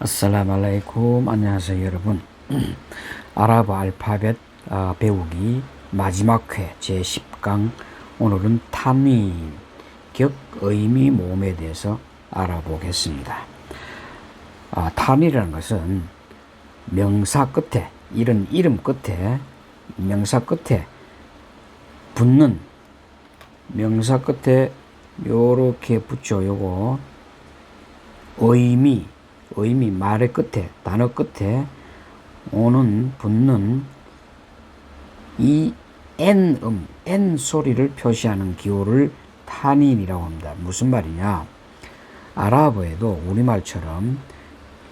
아살라말라이쿰 안녕하세요 여러분. 아랍 알파벳 아, 배우기 마지막 회 제10강. 오늘은 탄윈 격 의미 모음에 대해서 알아보겠습니다. 아, 탄이라는 것은 명사 끝에 이런 이름 끝에 명사 끝에 붙는 명사 끝에 요렇게 붙여 요거 의미 의미 말의 끝에 단어 끝에 오는 붙는 이 n 음, n 소리를 표시하는 기호를 탄인이라고 합니다. 무슨 말이냐? 아랍어에도 우리말처럼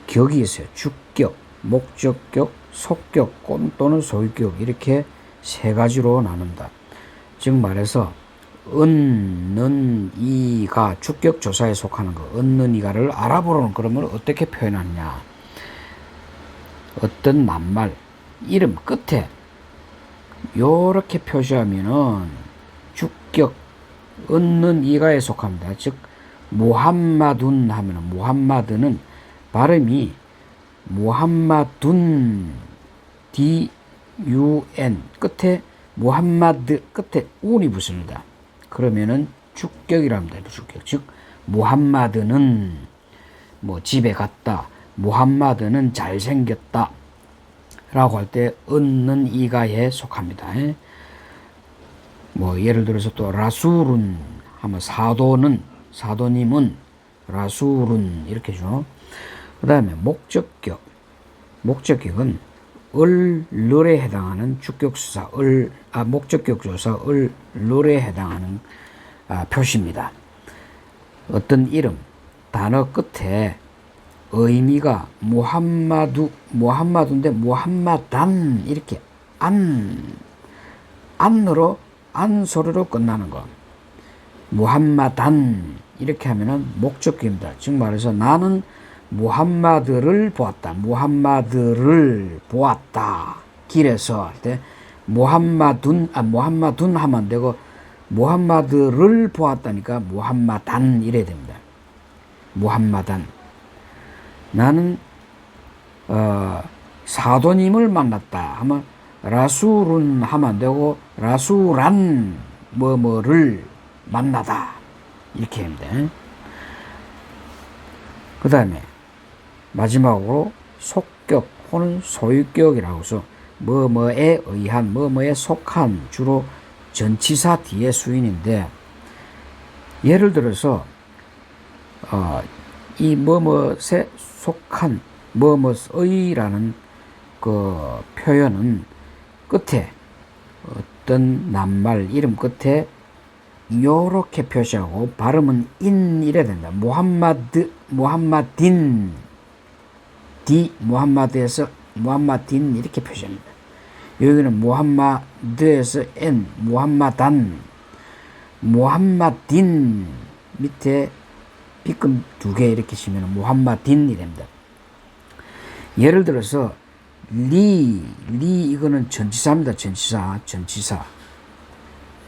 격이 있어요. 주격, 목적격, 속격 또는 소유격 이렇게 세 가지로 나눈다. 즉 말해서 은, 는, 이가 주격 조사에 속하는 거. 은, 는, 이가를 아랍어로는 그러면 어떻게 표현하느냐. 어떤 낱말, 이름 끝에 요렇게 표시하면은 주격, 은, 는, 이가에 속합니다. 즉, 무함마둔 하면은 무함마드는 발음이 무함마둔, D, U, N 끝에 무함마드 끝에 운이 붙습니다. 그러면은 주격이랍니다. 주격. 즉 무함마드는 뭐 집에 갔다. 무함마드는 잘생겼다. 라고 할때 은는 이가에 속합니다. 뭐 예를 들어서 또 라술은 하면 사도는 사도님은 라술은 이렇게 죠. 그 다음에 목적격. 목적격은 을, 르에 해당하는 주격수사, 을, 아, 목적격 조사, 을, 르에 해당하는 아, 표시입니다. 어떤 이름, 단어 끝에 의미가 무함마두, 무함마두인데 무함마단 이렇게 안, 안으로, 안 소리로 끝나는 거. 무함마단 이렇게 하면은 목적격입니다. 즉 말해서 나는 무함마드를 보았다. 무함마드를 보았다. 길에서 할 때 무함마둔 아 무함마둔 하면 안 되고 무함마드를 보았다니까 무함마단 이래야 됩니다. 무함마단. 나는 어, 사도님을 만났다 하면 라술은 하면 안 되고 라술한 뭐뭐를 만나다 이렇게 합니다. 그 다음에 마지막으로 속격 혹은 소유격이라고 해서 뭐뭐에 의한 뭐뭐에 속한 주로 전치사 뒤에 수인인데 예를 들어서 어, 이 뭐뭐에 속한 뭐뭐의라는 그 표현은 끝에 어떤 낱말 이름 끝에 요렇게 표시하고 발음은 인 이래야 된다. 무함마드 무함마딘 디 무함마드에서 무함마딘 이렇게 표시합니다. 여기는 무함마드에서 엔 무함마단 무함마딘 밑에 삐끔 두개 이렇게 치면 무함마딘이 됩니다. 예를 들어서 리, 리 이거는 전치사입니다. 전치사, 전치사.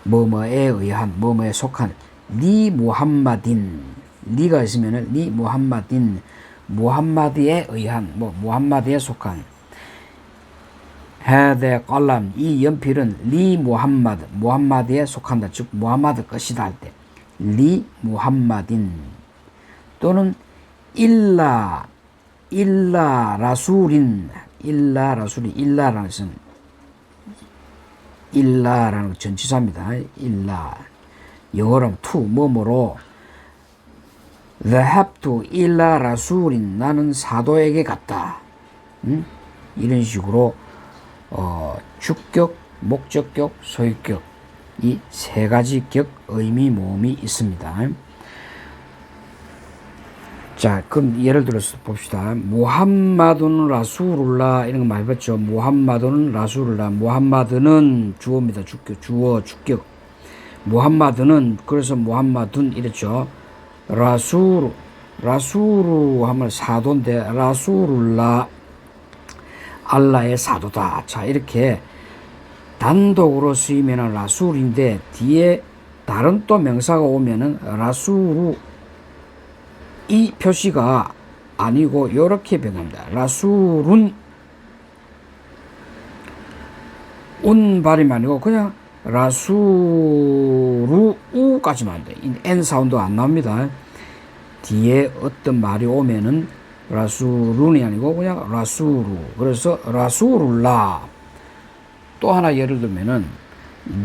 뭐뭐에 의한, 뭐뭐에 속한 리 무함마딘. 리가 있으면은 리 무함마딘. 무함마드에 의한, 뭐 무함마드에 속한. 헤데 꼴람 이 연필은 리 무함마드 무함마드에 속한다. 즉 무함마드 것이다 할 때. 리 무함마딘. 또는 일라 일라 라술인. 일라 라술인 일라라는 것은 일라라는 전치사입니다. 일라. 영어로 to 뭐뭐로 to 일라 라술인 나는 사도에게 갔다 음? 이런 식으로 어, 주격, 목적격, 소유격 이 세 가지 격 의미 모음이 있습니다. 자, 그럼 예를 들어서 봅시다. 무함마드는 라수룰라 이런 거 많이 봤죠. 무함마드는 라수룰라. 무함마드는 주어입니다. 주격, 주어, 주격. 무함마드는 그래서 무함마둔 이랬죠. 라수루, 라수루 하면 사도인데 라수룰라 알라의 사도다. 자, 이렇게 단독으로 쓰이면 라술인데 뒤에 다른 또 명사가 오면은 라수루 이 표시가 아니고 이렇게 변합니다. 라술은 운 발음 아니고 그냥 라수루 우까지만 돼. 이 N 사운드 안 나옵니다. 뒤에 어떤 말이 오면은 라수룬이 아니고 그냥 라수루. 그래서 라수룰라. 또 하나 예를 들면은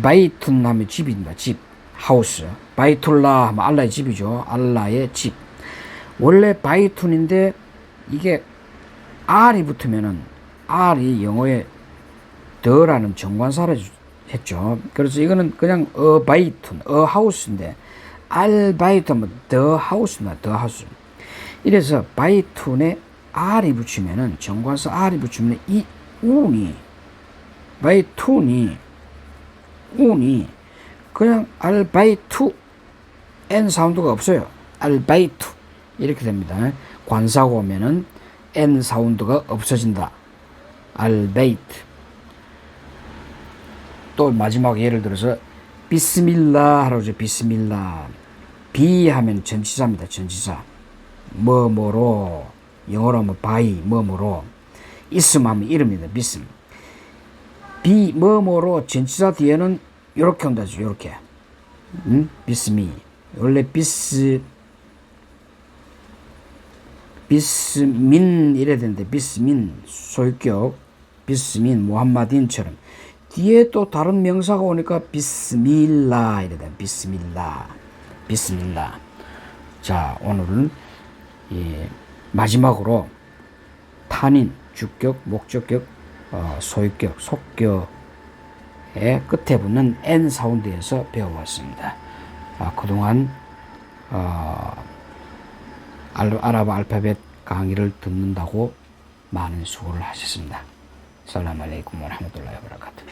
바이툰 하면 집입니다. 집. 하우스. 바이툴라 하면 알라의 집이죠. 알라의 집. 원래 바이툰인데 이게 R이 붙으면은 R이 영어에 더라는 정관사를 했죠. 그래서 이거는 그냥 어 바이툰, 어 하우스인데 알 바이툰은 더 하우스나 더 하우스. 이래서 바이툰에 R이 붙이면은 정관사 R이 붙이면 이 운이 바이툰이 운이 그냥 알 바이투 N 사운드가 없어요. 알 바이투 이렇게 됩니다. 관사가 오면은 N 사운드가 없어진다. 알베이트 또 마지막 예를 들어서 비스밀라 하라고 하죠. 비스밀라 비 하면 전치사입니다. 전치사 뭐뭐로 영어로 하면 바이 뭐뭐로 있음 하면 이름입니다. 비스м 비 뭐뭐로 전치사 뒤에는 이렇게 온다죠. 이렇게 음? 비스미 원래 비스 비스민 이래야 되는데 비스민 소유격 비스민 무함마딘처럼 뒤에 또 다른 명사가 오니까 비스밀라 돼 비스밀라 비스밀라 자 오늘은 예, 마지막으로 탄인 주격 목적격 어, 소유격 속격의 끝에 붙는 N 사운드에서 배워왔습니다. 아, 그동안 어, 알- 아랍 알파벳 강의를 듣는다고 많은 수고를 하셨습니다. 살람 알레이쿰 와라흐마툴라히 와바라카투.